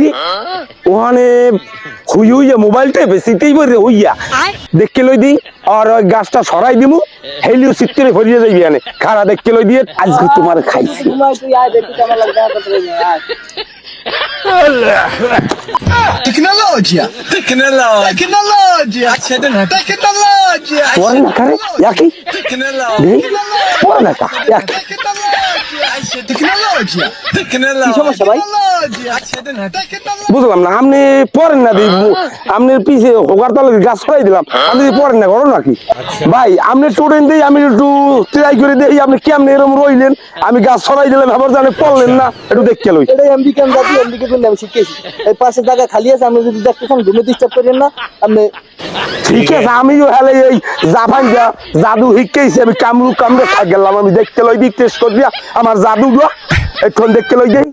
কি? ওখানে হুই হইয়া মোবাইল টেপে বলে হইয়া। দেখকে লই দি আর ওই গাছটা সরাই দিমু হেলিও সিটকে ভরিয়ে যাইবি আনে। খারা দেখকে লই দিয়ে আজকে তোমার খাইছি। ঘুমাই তুই আয় দেখি কেমন লাগে দেখা করতে সমস্যা ভাই? বুঝলাম না আপনি পড়েন না আপনি পিছে হোকার তলে গাছ ছড়াই দিলাম। আপনি পড়েন না করো নাকি ভাই আপনি স্টুডেন্ট দিই আমি একটু ট্রাই করে দিই আপনি কেমন এরকম রইলেন। আমি গাছ ছড়াই দিলাম এবার জানে পড়লেন না। একটু দেখতে লই। এটাই এমডি কেন জাতি এমডি কে আমি শিখেছি। এই পাশে জায়গা খালি আছে আপনি যদি দেখতে চান ঘুমে ডিস্টার্ব করেন না। আপনি ঠিক আছে আমিও হেলে এই জাপান যা জাদু শিখেছি আমি কামরু কামড়ে থাক গেলাম, আমি দেখতে লই দিই টেস্ট করে দিয়া, আমার জাদু এখন দেখতে লই যাই